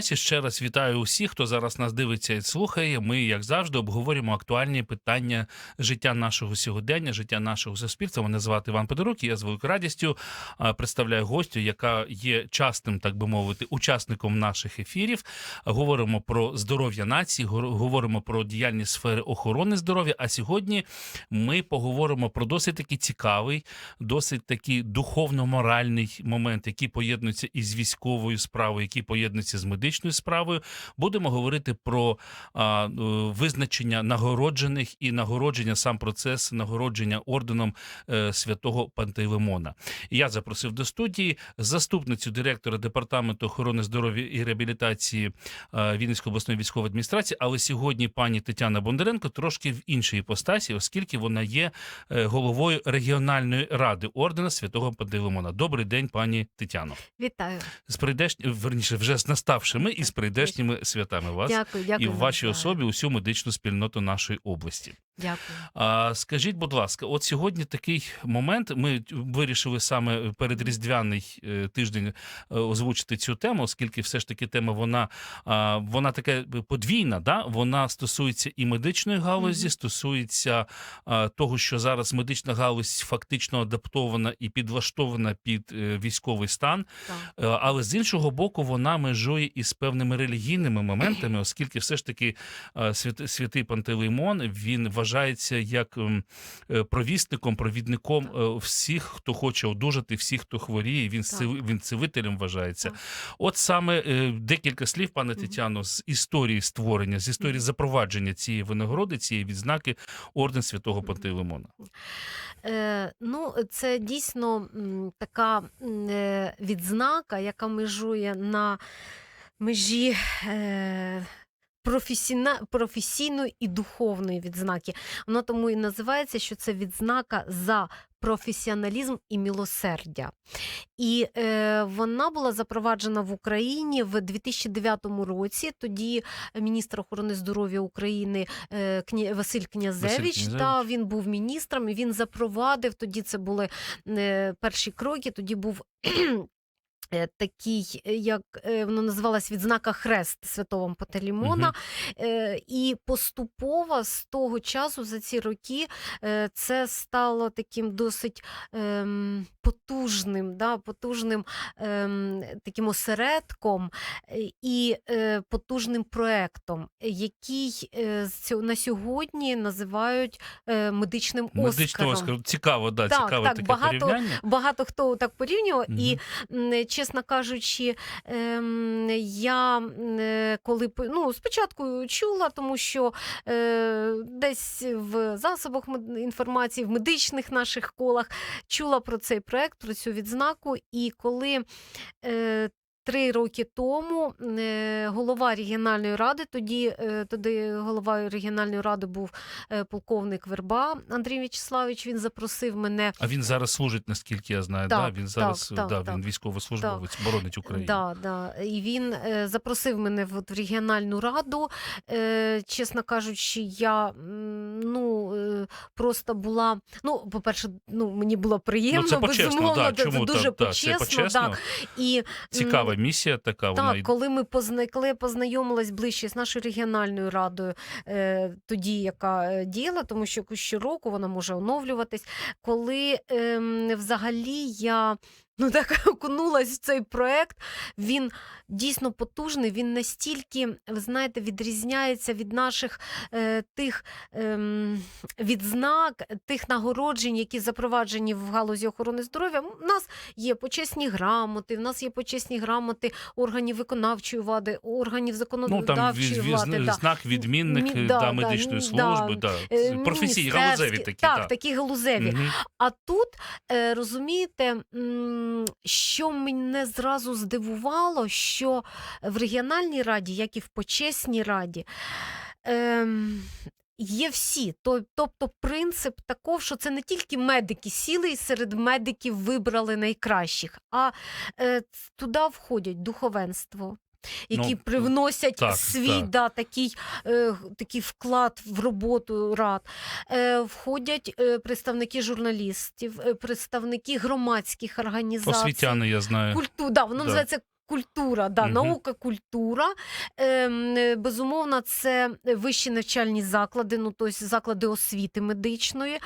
Часі ще раз вітаю усіх, хто зараз нас дивиться і слухає. Ми, як завжди, обговорюємо актуальні питання життя нашого сьогодення, життя нашого суспільства. Мене звати Іван Подорук. і Я з великою радістю представляю гостю, яка є частим, так би мовити, учасником наших ефірів. Говоримо про здоров'я нації, говоримо про діяльність сфери охорони здоров'я. А сьогодні ми поговоримо про досить такий цікавий, досить такий духовно-моральний момент, який поєднується із військовою справою, який поєднується з медичною справою. Будемо говорити про а, е, визначення нагороджених і нагородження, сам процес нагородження орденом е, святого Пантелеймона. Я запросив до студії заступницю директора департаменту охорони здоров'я і реабілітації е, Вінницької обласної військової адміністрації, але сьогодні пані Тетяна Бондаренко трошки в іншій іпостасі, оскільки вона є е, головою регіональної ради ордена святого Пантелеймона. Добрий день, пані Тетяно. Вітаю. З прийдеш... верніше, вже з наставшими і з прийдешніми святами вас Дякую, дякую. і в вашій особі усю медичну спільноту нашої області. Дякую. А скажіть, будь ласка, от сьогодні такий момент. Ми вирішили саме перед різдвяний е, тиждень е, озвучити цю тему, оскільки все ж таки тема вона, вона така подвійна. Да? Вона стосується і медичної галузі, Мгм. стосується того, що зараз медична галузь фактично адаптована і підлаштована під е, військовий стан. Е, Але з іншого боку, вона межує із певними релігійними моментами, оскільки все ж таки свят- святий Пантелеймон він вважається як ем, е, провісником, провідником е, всіх, хто хоче одужати, всіх, хто хворіє. Він Так. він цивителем вважається. Так. От саме е, декілька слів, пане Тетяно, з історії створення, з історії запровадження цієї винагороди, цієї відзнаки орден святого. Пантелеймона. Е, ну, це дійсно така відзнака, яка межує на межі. Е, професійна- професійної і духовної відзнаки. Воно тому і називається, що це відзнака за професіоналізм і милосердя. І е, вона була запроваджена в Україні в 2009 році. Тоді міністр охорони здоров'я України е, кня... Василь Князевич, Князевич. Та, він був міністром, і він запровадив. Тоді це були е, перші кроки. Тоді був. Такий, е, як е, воно називалось відзнака Хрест Святого Пантелеймона. Е, І поступово з того часу, за ці роки, це стало таким досить ем, потужним, да, потужним ем, таким осередком і е, потужним проектом, який е, на сьогодні називають е, медичним Медичний оскаром. Оскар. Цікаво, да, Так, цікаве так, таке багато- порівняння. Багато хто так порівнював, і Мгм. м, чесно кажучи, ем, я е, коли ну, спочатку чула, тому що е, десь в засобах інформації, в медичних наших колах чула про цей проект, про цю відзнаку. І коли е, Три роки тому е, голова регіональної ради, тоді, е, тоді голова регіональної ради був е, полковник Верба Андрій В'ячеславович. Він запросив мене А він зараз служить, наскільки я знаю. Так, да? Він зараз так, так, да, так. він військовослужбовець, боронить Україну. Да, да. І він запросив мене в, регіональну раду. Чесно кажучи, я просто була. Ну, по-перше, ну, мені було приємно, ну, це почесно, безумовно, да. це Чому дуже так? Почесно. це почесно. Так. І, Цікава місія така. вона так, і- коли ми позникли, познайомилась ближче з нашою регіональною радою, е, тоді яка е, діяла, тому що щороку вона може оновлюватись. Коли е, взагалі я ну так окунулась в цей проект, він дійсно потужний. Він настільки, ви знаєте, відрізняється від наших е, тих ем, відзнак, тих нагороджень, які запроваджені в галузі охорони здоров'я. У нас є почесні грамоти, в нас є почесні грамоти органів виконавчої влади, органів Ну, там від, від, да. знак відмінник Мі- е, да, да, да, медичної ні, служби, да, Е, професійні, галузеві такі. Так, да. такі галузеві. Мгм. А тут, е, розумієте, що мене зразу здивувало, що в регіональній раді, як і в почесній раді, ем, є всі. Тобто принцип таков, що це не тільки медики сіли і серед медиків вибрали найкращих, а е, туди входять духовенство. Які Ну, привносять так, свій так. Да, такий, е, такий вклад в роботу рад. Е, входять е, представники журналістів, е, представники громадських організацій. Освітяни, я знаю. Культу, да, воно Да. називається культура, да, Мгм. наука, культура. Ем, е, безумовно, це вищі навчальні заклади, ну тобто заклади освіти медичної.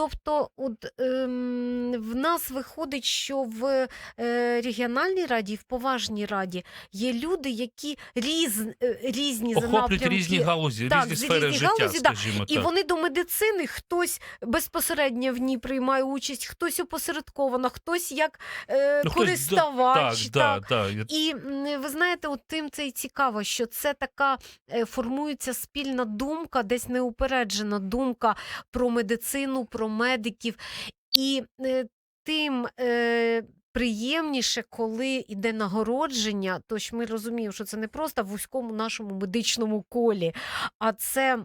Тобто, от ем, в нас виходить, що в е, регіональній раді, в поважній раді є люди, які різ, е, різні за Охоплюють напрямки. різні галузі, Так, різні сфери різні життя, галузі, да. скажімо І так. вони до медицини хтось безпосередньо в ній приймає участь, хтось опосередковано, хтось як е, Ну, хтось. Так, так, так. Я- І м, ви знаєте, от тим це і цікаво, що це така е, формується спільна думка, десь неупереджена думка про медицину, про медиків. І е, тим. Е, Приємніше, коли йде нагородження, тож ми розуміємо, що це не просто в вузькому нашому медичному колі, а це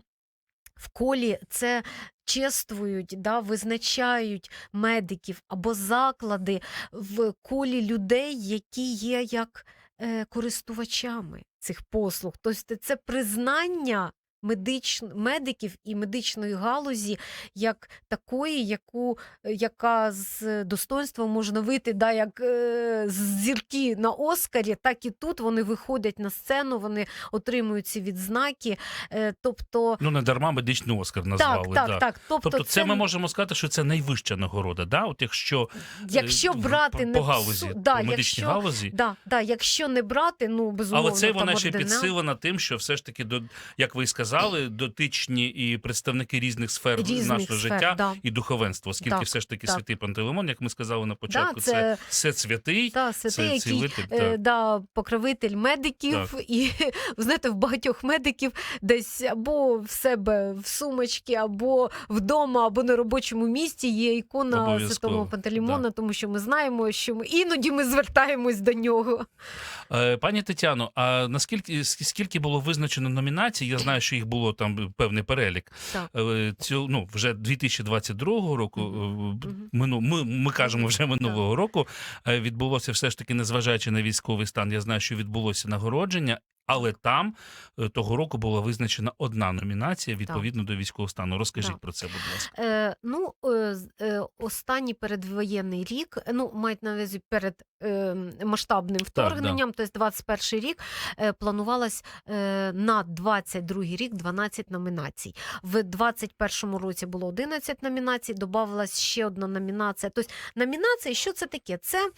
в колі це чествують, да, визначають медиків або заклади в колі людей, які є як е, користувачами цих послуг. Тобто це признання медич... медиків і медичної галузі як такої, яку, е, яка з достоинством можна вийти, да, як е, з зірки на Оскарі, так і тут вони виходять на сцену, вони отримують ці відзнаки. Е, тобто, Ну, не дарма медичний Оскар назвали. так, так, да. так. Тобто, Тобто, це ми можемо сказати, що це найвища нагорода, да? От якщо е, якщо брати по, не по галузі, да, по медичній якщо, галузі. Да, да, якщо не брати, ну безумовно, Але це вона ще ордена. підсилена тим, що все ж таки, до, як ви й сказали, дотичні і представники різних сфер Різних нашого сфер, життя да. і духовенство, оскільки Так, все ж таки так. святий Пантелеймон, як ми сказали на Да, початку, це, це, все святий, та, святий, це який цілитель. е, так. да, покровитель медиків, і ви знаєте, в багатьох медиків десь або в себе в сумочці, або вдома, або на робочому місці є ікона Обов'язково, святого Пантелеймона, тому що ми знаємо, що ми іноді ми звертаємось до нього. Е, Пані Тетяно, а наскільки скільки було визначено номінацій? Я знаю, що їх було там певний перелік. Так. Е, Цю, ну, вже 2022 року, е, мину, ми, ми кажемо вже минулого року, е, відбулося все ж таки, незважаючи на військовий стан, я знаю, що відбулося нагородження. Але там е, того року була визначена одна номінація відповідно до військового стану. Розкажіть Так. про це, будь ласка. Е, ну, е, е, останній передвоєнний рік, ну, мають на увазі перед е, масштабним вторгненням, тобто 21 рік, е, планувалось е, на 22 рік 12 номінацій. В 21 році було 11 номінацій, додавалась ще одна номінація. Тобто номінації, що це таке? Це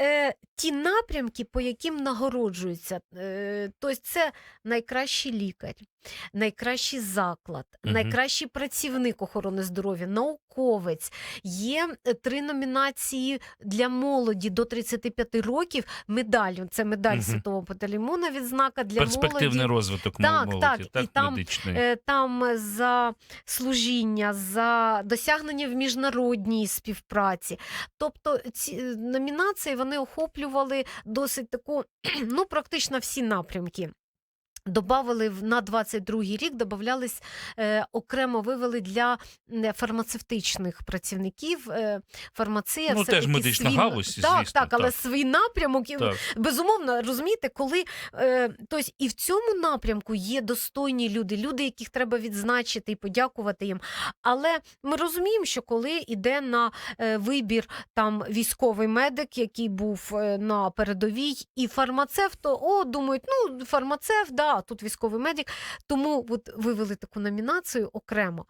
е, ті напрямки, по яким нагороджуються. Е, тобто це найкращий лікар, найкращий заклад, Мгм. найкращий працівник охорони здоров'я, науковець. Є е, три номінації для молоді до 35 років. Медаль це медаль Мгм. Святого Пантелеймона, відзнака для Перспективний молоді. розвиток Так, молоді, так, так, і там, медичний. Е, Там за служіння, за досягнення в міжнародній співпраці. Тобто ці е, номінації вони охоплювали досить таку, ну практично всі напрямки. Добавили на 22-й рік, додавались е, окремо вивели для фармацевтичних працівників. Е, фармація Ну, все теж медична свій, галузь, так, звісно, так, але так. свій напрямок Так. безумовно, розумієте, коли е, тобто і в цьому напрямку є достойні люди, люди, яких треба відзначити і подякувати їм. Але ми розуміємо, що коли йде на е, вибір там військовий медик, який був е, на передовій, і фармацевт, то о, думають, ну фармацевт, да, тут військовий медик. Тому от вивели таку номінацію окремо.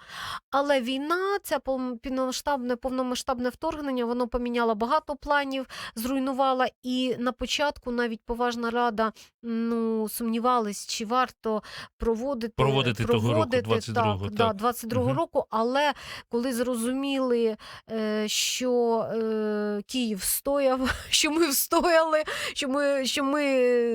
Але війна, це повномасштабне, повномасштабне вторгнення, воно поміняло багато планів, зруйнувала. І на початку навіть поважна рада ну, сумнівались, чи варто проводити, Проводити того року, 22-го, так, да, 22-го Мгм. року. Але коли зрозуміли, е, що е, Київ встояв, що ми встояли, що ми, що ми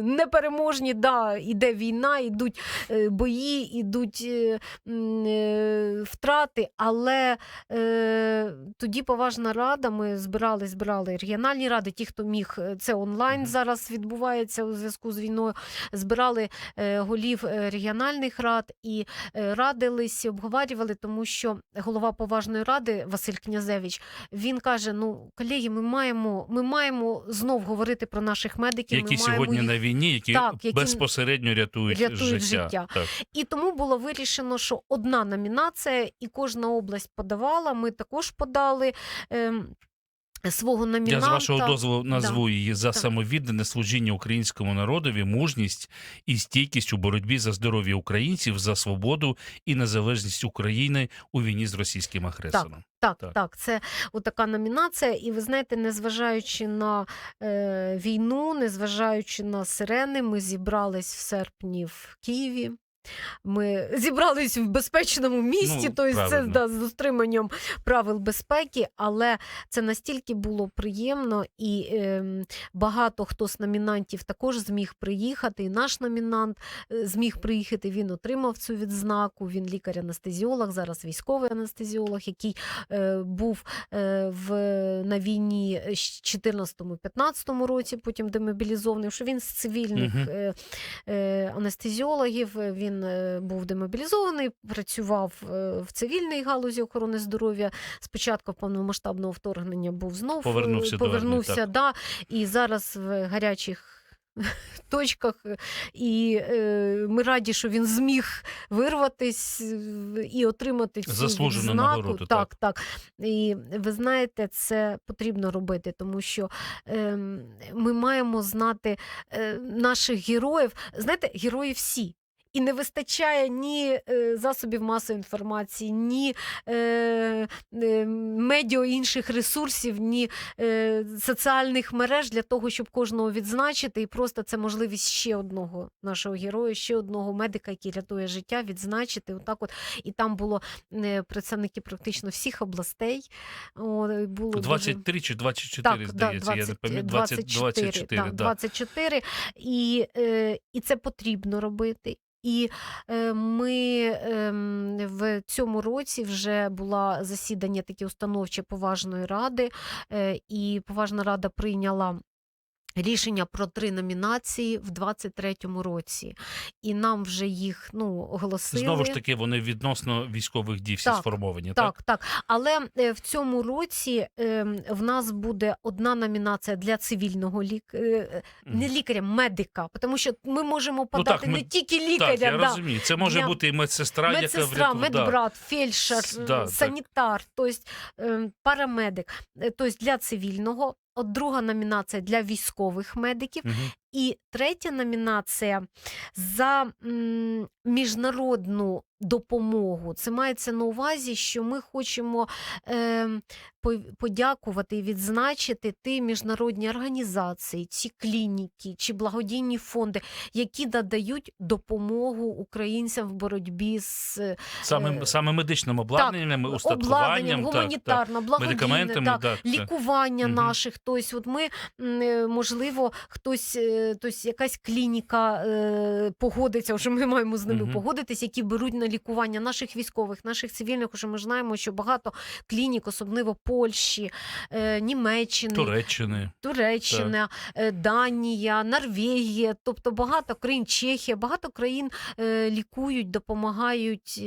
непереможні, да, іде війна. Війна, ідуть е, бої, ідуть е, е, втрати. Але тоді поважна рада. Ми збирали, збирали регіональні ради. Ті, хто міг, це онлайн зараз відбувається у зв'язку з війною. Збирали голів регіональних рад і радились, обговорювали, тому що голова поважної ради Василь Князевич він каже: Ну, колеги, ми маємо, ми маємо знов говорити про наших медиків. Які ми маємо сьогодні їх на війні, які, Так, які безпосередньо рятують, рятують життя. життя. Так. І тому було вирішено, що одна номінація, і кожна область подавала. Ми також подали. Ем, Свого номінанта. Я з вашого дозволу назву її за Так. самовіддане служіння українському народові, мужність і стійкість у боротьбі за здоров'я українців, за свободу і незалежність України у війні з російським агресором. Так, Так. так, це така номінація. І ви знаєте, незважаючи на е, війну, незважаючи на сирени, ми зібрались в серпні в Києві. Ми зібрались в безпечному місті, Ну, тобто це да, з дотриманням правил безпеки, але це настільки було приємно, і ем, багато хто з номінантів також зміг приїхати. І наш номінант е, зміг приїхати. Він отримав цю відзнаку. Він лікар-анестезіолог, зараз військовий анестезіолог, який е, був е, в, на війні в 14-15 році, потім демобілізований, що він з цивільних Мгм. е, е, анестезіологів. е, Він е, був демобілізований, працював е, в цивільній галузі охорони здоров'я. Спочатку повномасштабного вторгнення був знов е, Повернувся до армії, так. да, і зараз в гарячих. Точках, і е, ми раді, що він зміг вирватись і отримати цю Заслужену нагороду, Так, так. І ви знаєте, це потрібно робити, тому що е, ми маємо знати е, наших героїв. Знаєте, герої всі. І не вистачає ні е, засобів масової інформації, ні е, е, медіа інших ресурсів, ні е, соціальних мереж для того, щоб кожного відзначити. І просто це можливість ще одного нашого героя, ще одного медика, який рятує життя, відзначити. Отак от. І там було е, представники практично всіх областей. Було дуже- 23 чи 24, здається, я не пам'ятаю. 20, 24, так, да. 24. І, е, і це потрібно робити. І е, ми ем, в цьому році вже була засідання таке установче поважної ради, е, і поважна рада прийняла. Рішення про три номінації в 23-му році, і нам вже їх ну оголосили. Знову ж таки, вони відносно військових дій всі Так, сформовані. Так, Так, так. Але е, в цьому році е, в нас буде одна номінація для цивільного лік... е, не лікаря, медика, тому що ми можемо подати так, ми- не тільки лікаря, так, я да. розумію. Це може Для- бути і медсестра, яка медсестра, врятує. да. медбрат, фельдшер, е, да, санітар, тобто е, парамедик, Е, тобто для цивільного. От друга номінація для військових медиків. Угу. І третя номінація за м, міжнародну допомогу. Це мається на увазі, що ми хочемо е, по- подякувати і відзначити ті міжнародні організації, ці клініки чи благодійні фонди, які надають допомогу українцям в боротьбі з е, Саме, саме медичним обладнанням, обладнанням, так, так. гуманітарно, так, так, так. лікування Мгм. наших. Тобто, от ми, е, можливо, хтось, е, тобто якась клініка е, погодиться, вже ми маємо з ними Мгм. погодитись, які беруть на лікування наших військових, наших цивільних. Уже ми знаємо, що багато клінік, особливо Польщі, е, Німеччини, Туреччини. Туреччина, е, Данія, Норвегія, тобто багато країн, Чехія, багато країн е, лікують, допомагають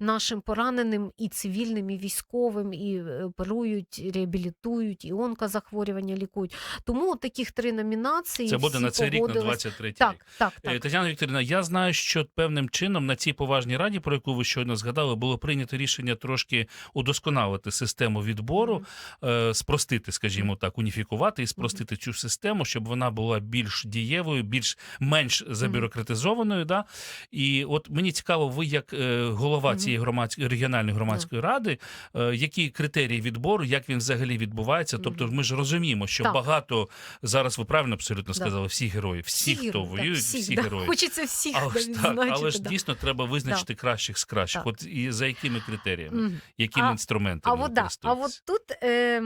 нашим пораненим і цивільним, і військовим, і оперують, реабілітують, і онкозахворювання лікують. Тому таких три номінації. Це буде на цей рік, на погодились. 23 Так, рік. так, Е, так. Тетяна Вікторівна, я знаю, що певним чином на цій поважній раді, про яку ви щойно згадали, було прийнято рішення трошки удосконалити систему відбору, е, спростити, скажімо так, уніфікувати і спростити цю систему, щоб вона була більш дієвою, більш менш забюрократизованою. Да? І от мені цікаво, ви як е, голова цієї громадської регіональної громадської ради, е, які критерії відбору, як він взагалі відбувається? Тобто, ми ж розуміємо, що Так. багато зараз ви правильно абсолютно сказали, всі герої, всі, хто герої, так, воюють, всі, всі да. герої. Хочеться всіх Але ж, так, відзначити. але ж да. дійсно треба визначити кращих з кращих. Так. От і за якими критеріями, Мгм. якими А- інструментами А от, да, а от тут е,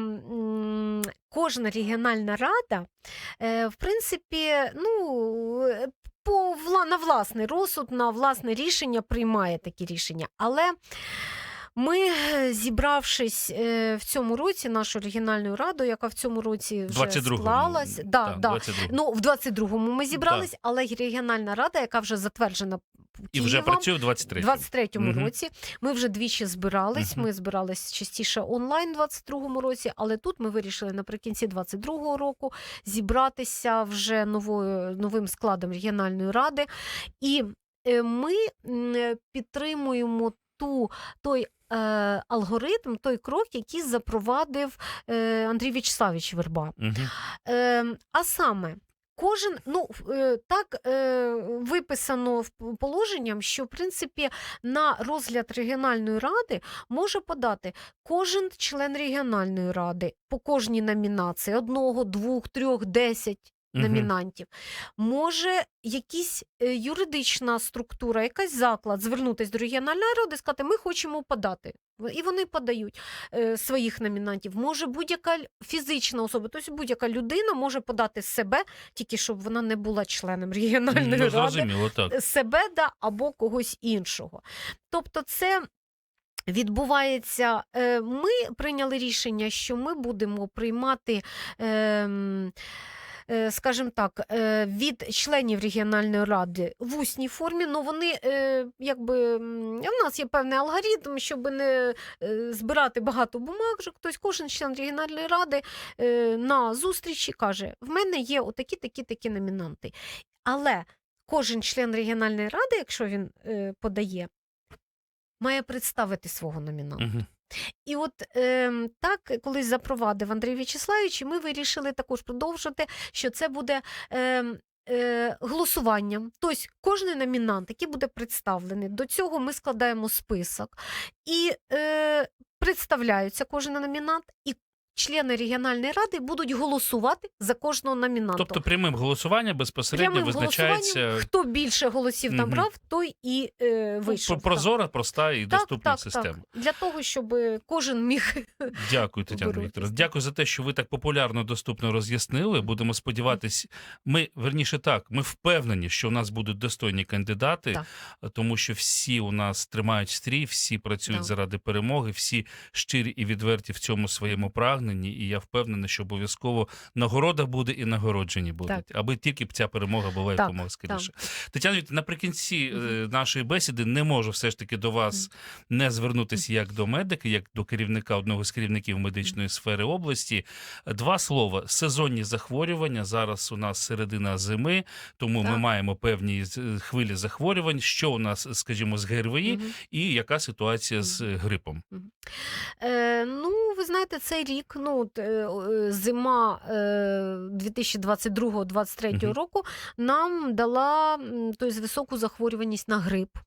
кожна регіональна рада, е, в принципі, ну, по на власний розсуд, на власне рішення приймає такі рішення. Але ми, е, зібравшись е, в цьому році, нашою регіональною радою, яка в цьому році вже 22-му. склалась, да, да. 22-му. Ну, в 22-му ми зібрались, але й регіональна рада, яка вже затверджена І вже працює в 23-му. 23-му Мгм. році. Ми вже двічі збирались. Мгм. Ми збирались частіше онлайн в 22-му році, але тут ми вирішили наприкінці 22-го року зібратися вже новою новим складом регіональної ради. І е, ми підтримуємо ту той. Е, Алгоритм, той крок, який запровадив е, Андрій Вячеславович Верба. Е, а саме, кожен, ну е, так виписано положенням, що в принципі на розгляд регіональної ради може подати кожен член регіональної ради по кожній номінації одного, двох, трьох, десять. Номінантів може якась е, юридична структура, якась заклад звернутися до регіональної ради і сказати, ми хочемо подати. І вони подають е, своїх номінантів. Може будь-яка фізична особа, тобто будь-яка людина може подати себе, тільки щоб вона не була членом регіональної Ну, ради, так. себе да, або когось іншого. Тобто, це. Відбувається, е, ми прийняли рішення, що ми будемо приймати, е, скажімо так, е, від членів регіональної ради в усній формі. Ну вони е, якби в нас є певний алгоритм, щоб не е, збирати багато бумажок. Тобто кожен член регіональної ради е, на зустрічі каже: в мене є отакі, такі, такі номінанти. Але кожен член регіональної ради, якщо він е, подає, має представити свого номінанта. І от е, так, колись запровадив Андрій В'ячеславович, і ми вирішили також продовжити, що це буде. Е, е, Голосуванням, тобто кожен номінант, який буде представлений, до цього ми складаємо список і е, представляються кожен номінант, і члени регіональної ради будуть голосувати за кожного номінанта. Тобто прямим голосуванням безпосередньо Прямим визначається голосуванням, хто більше голосів набрав, той і е, вийшов. про- прозора, проста і Так, доступна так, система. Так. Для того, щоб кожен міг Дякую, Тетяна. Вікторовна. Дякую за те, що ви так популярно, доступно роз'яснили. Будемо сподіватись, ми верніше так. Ми впевнені, що у нас будуть достойні кандидати, Так. тому що всі у нас тримають стрій, всі працюють Так. заради перемоги, всі щирі і відверті в цьому своєму прагненні. І я впевнений, що обов'язково нагорода буде і нагороджені будуть, Так. аби тільки б ця перемога була Так, якомога скоріше. Тетяна Вікторівна, наприкінці е, нашої бесіди не можу все ж таки до вас не звернутися як до медика, як до керівника одного з керівників медичної сфери області. Два слова: сезонні захворювання. Зараз у нас середина зими, тому ми маємо певні хвилі захворювань. Що у нас, скажімо, з ГРВІ, Мгм. і яка ситуація з е, грипом? Е, ну, ви знаєте, цей рік, ну, е, е, зима е, 2022-2023 Мгм. року нам дала тобто, високу захворюваність на грип.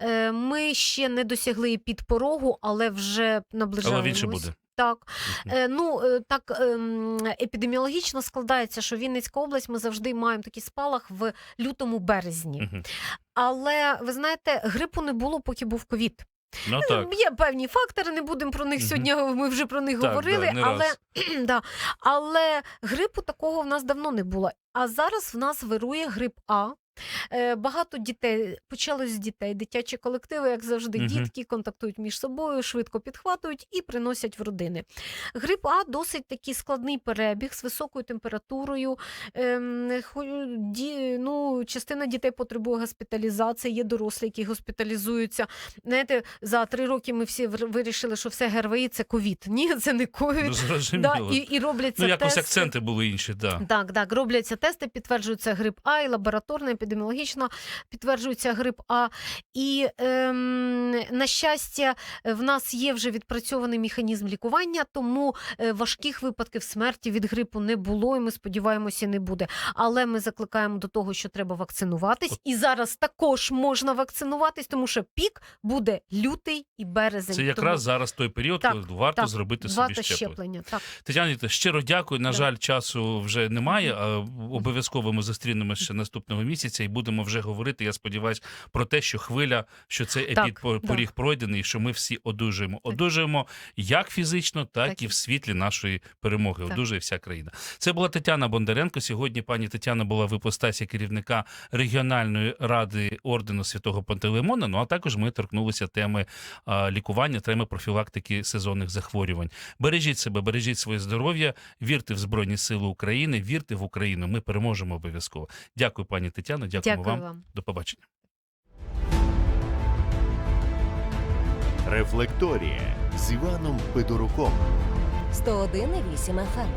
Е, ми ще не досягли підпорогу, але вже наближаємось. Але буде. Так, Е, ну е, так ем, епідеміологічно складається, що Вінницька область ми завжди маємо такий спалах в лютому березні. Але ви знаєте, грипу не було, поки був ковід. Ну так. Є певні фактори, не будемо про них сьогодні. Ми вже про них Так, говорили, да, не але, раз. да, але грипу такого в нас давно не було. А зараз в нас вирує грип А. Е, Багато дітей почалось з дітей, дитячі колективи, як завжди, Мгм. дітки контактують між собою, швидко підхватують і приносять в родини. Грип А досить такий складний перебіг з високою температурою. Ем, ну, частина дітей потребує госпіталізації, є дорослі, які госпіталізуються. Знаєте, за три роки ми всі вирішили, що все ГРВІ це ковід. Ні, це не Ну, ковід. Да, і, і робляться Ну, якось тести. акценти були інші, да. Так, так, робляться тести, підтверджується грип А, і лабораторно, епідеміологічно підтверджується грип А. І, ем, на щастя, в нас є вже відпрацьований механізм лікування, тому е, важких випадків смерті від грипу не було, і ми сподіваємося, не буде. Але ми закликаємо до того, що треба вакцинуватись. І зараз також можна вакцинуватись, тому що пік буде лютий і березень. Це якраз тому зараз той період, Так, коли варто так, зробити собі щеплення. щеплення. Так. Тетяна щиро дякую. На Так. жаль, часу вже немає. Обов'язково ми зустрінемося ще наступного місяця. Місяця, і будемо вже говорити. Я сподіваюся про те, що хвиля, що цей Так, епідпоріг пройдений, що ми всі одужуємо. Одужуємо як фізично, так, Так і і- в світлі нашої перемоги. Так. Одужує вся країна. Це була Тетяна Бондаренко. Сьогодні пані Тетяна була в іпостасі керівника регіональної ради ордену святого Пантелеймона. Ну а також ми торкнулися теми а, лікування, теми профілактики сезонних захворювань. Бережіть себе, бережіть своє здоров'я, вірте в Збройні Сили України, вірте в Україну. Ми переможемо обов'язково. Дякую, пані Тетяно. Дякуємо Дякую вам. вам. До побачення. Рефлекторія з Іваном Федоруком. 101,8 FM.